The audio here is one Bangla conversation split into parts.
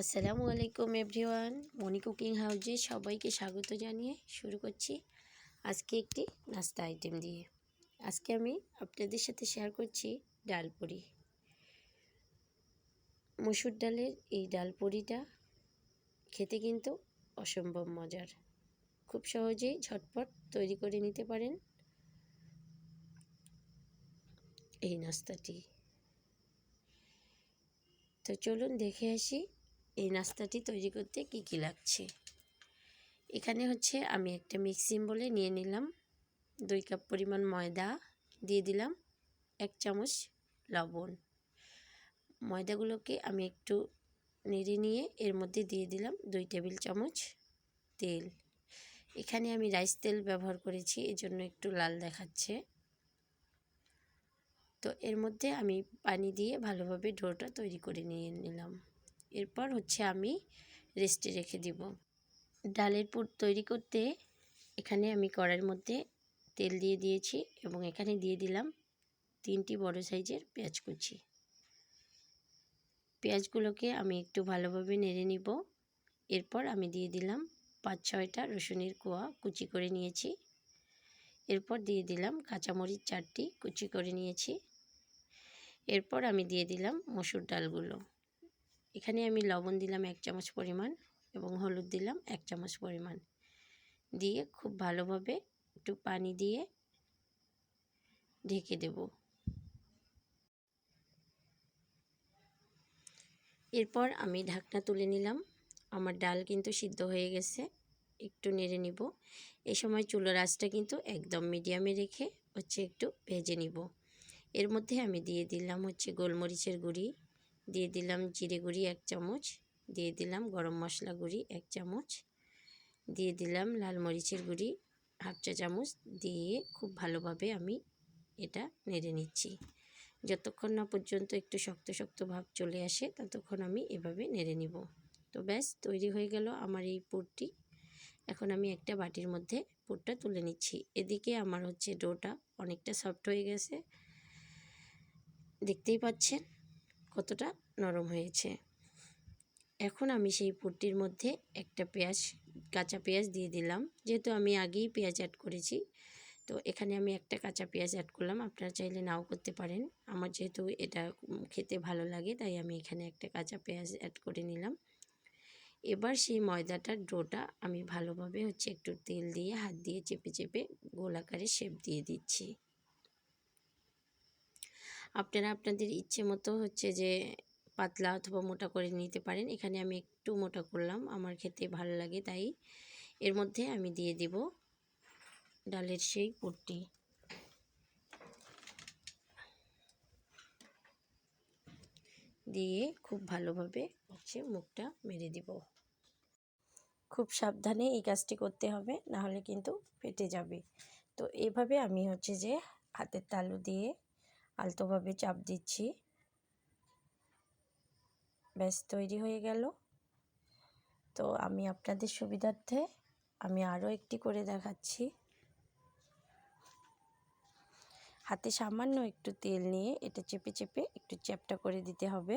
আসসালামু আলাইকুম এভরিওয়ান। মনি কুকিং হাউজে সবাইকে স্বাগত জানিয়ে শুরু করছি আজকে একটি নাস্তা আইটেম দিয়ে। আজকে আমি আপনাদের সাথে শেয়ার করছি ডাল পুরি। মসুর ডালের এই ডাল পুরিটা খেতে কিন্তু অসম্ভব মজার। খুব সহজেই ঝটপট তৈরি করে নিতে পারেন এই নাস্তাটি। তো চলুন দেখে আসি এই নাস্তাটি তৈরি করতে কি কি লাগছে? এখানে হচ্ছে আমি একটা মিক্সিং বলে নিয়ে নিলাম। দুই কাপ পরিমাণ ময়দা দিয়ে দিলাম। এক চামচ লবণ। ময়দাগুলোকে আমি একটু নেড়ে নিয়ে এর মধ্যে দিয়ে দিলাম দুই টেবিল চামচ তেল। এখানে আমি রাইস তেল ব্যবহার করেছি এজন্য একটু লাল দেখাচ্ছে। তো এর মধ্যে আমি পানি দিয়ে ভালোভাবে ডোটা তৈরি করে নিয়ে নিলাম। এরপর হচ্ছে আমি রেস্টে রেখে দিব। ডালের পুর তৈরি করতে এখানে আমি কড়াইয়ের মধ্যে তেল দিয়ে দিয়েছি এবং এখানে দিয়ে দিলাম তিনটি বড় সাইজের পেঁয়াজ কুচি। পেঁয়াজগুলোকে আমি একটু ভালোভাবে নেড়ে নিব। এরপর আমি দিয়ে দিলাম পাঁচ ছয়টা রসুনের কোয়া কুচি করে নিয়েছি। এরপর দিয়ে দিলাম কাঁচামরিচ চারটি কুচি করে নিয়েছি। এরপর আমি দিয়ে দিলাম মসুর ডালগুলো। এখানে আমি লবণ দিলাম এক চামচ পরিমাণ এবং হলুদ দিলাম এক চামচ পরিমাণ। দিয়ে খুব ভালোভাবে একটু পানি দিয়ে ঢেকে দেব। এরপর আমি ঢাকনা তুলে নিলাম। আমার ডাল কিন্তু সিদ্ধ হয়ে গেছে, একটু নেড়ে নিব। এই সময় চুলোর আঁচটা কিন্তু একদম মিডিয়ামে রেখে হচ্ছে একটু ভেজে নিব। এর মধ্যে আমি দিয়ে দিলাম হচ্ছে গোলমরিচের গুঁড়ি। দিয়ে দিলাম জিরে গুঁড়ি এক চামচ, দিয়ে দিলাম গরম মশলা গুঁড়ি এক চামচ, দিয়ে দিলাম লাল মরিচের গুঁড়ি হাফ চা চামচ, দিয়ে খুব ভালোভাবে আমি এটা নেড়ে নিচ্ছি। যতক্ষণ না পর্যন্ত একটু শক্ত শক্ত ভাব চলে আসে, ততক্ষণ আমি এভাবে নেড়ে নিব। তো ব্যাস, তৈরি হয়ে গেল আমার এই পুরটি। এখন আমি একটা বাটির মধ্যে পুরটা তুলে নিচ্ছি। এদিকে আমার হচ্ছে ডোটা অনেকটা সফট হয়ে গেছে। দেখতেই পাচ্ছেন? কতটা নরম হয়েছে। এখন আমি সেই পুরটির মধ্যে একটা পেঁয়াজ, কাঁচা পেঁয়াজ দিয়ে দিলাম। যেহেতু আমি আগেই পেঁয়াজ অ্যাড করেছি, তো এখানে আমি একটা কাঁচা পেঁয়াজ অ্যাড করলাম। আপনারা চাইলে নাও করতে পারেন। আমার যেহেতু এটা খেতে ভালো লাগে, তাই আমি এখানে একটা কাঁচা পেঁয়াজ অ্যাড করে নিলাম। এবার সেই ময়দাটার ডোটা আমি ভালোভাবে হচ্ছে একটু তেল দিয়ে, হাত দিয়ে চেপে চেপে গোলাকারে শেপ দিয়ে দিচ্ছি। আপনারা আপনাদের ইচ্ছে মতো হচ্ছে যে পাতলা অথবা মোটা করে নিতে পারেন। এখানে আমি একটু মোটা করলাম। আমার খেতে ভালো লাগে, তাই এর মধ্যে আমি দিয়ে দিব ডালের সেই পুরটি। দিয়ে খুব ভালোভাবে হচ্ছে মুখটা মেরে দিব। খুব সাবধানে এই কাজটি করতে হবে, নাহলে কিন্তু ফেটে যাবে। তো এভাবে আমি হচ্ছে যে হাতের তালু দিয়ে আলতোভাবে চাপ দিচ্ছি। ব্যাস, তৈরি হয়ে গেল। তো আমি আপনাদের সুবিধার্থে আমি আরও একটি করে দেখাচ্ছি। হাতে সামান্য একটু তেল নিয়ে এটা চেপে চেপে একটু চ্যাপটা করে দিতে হবে।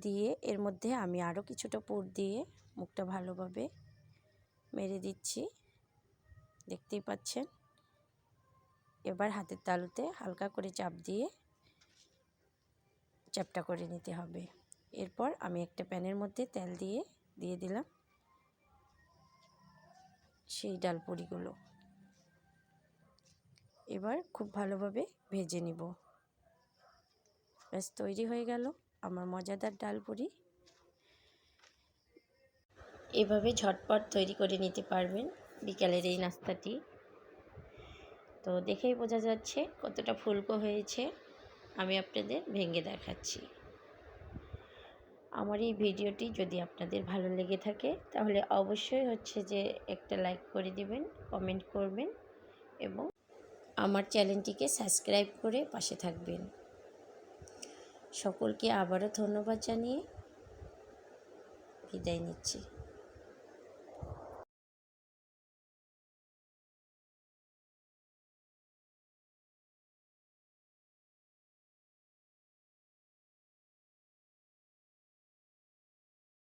দিয়ে এর মধ্যে আমি আরও কিছুটা পুর দিয়ে মুখটা ভালোভাবে মেরে দিচ্ছি। দেখতেই পাচ্ছেন? এবার হাতের তালুতে হালকা করে চাপ দিয়ে চ্যাপটা করে নিতে হবে। এরপর আমি একটা প্যানের মধ্যে তেল দিয়ে দিয়ে দিলাম সেই ডালপুরিগুলো। এবার খুব ভালোভাবে ভেজে নিব। ব্যাস, তৈরি হয়ে গেল। আমার মজাদার ডাল পুরি। এভাবে ঝটপট তৈরি করে নিতে পারবেন বিকালের এই নাস্তাটি। তো দেখেই বোঝা যাচ্ছে কতটা ফুলকো হয়েছে। আমি আপনাদের ভেঙে দেখাচ্ছি। আমার এই ভিডিওটি যদি আপনাদের ভালো লেগে থাকে, তাহলে অবশ্যই হচ্ছে যে একটা লাইক করে দিবেন, কমেন্ট করবেন এবং আমার চ্যানেলটিকে সাবস্ক্রাইব করে পাশে থাকবেন। সকলকে আবারও ধন্যবাদ জানিয়ে বিদায় নিচ্ছি।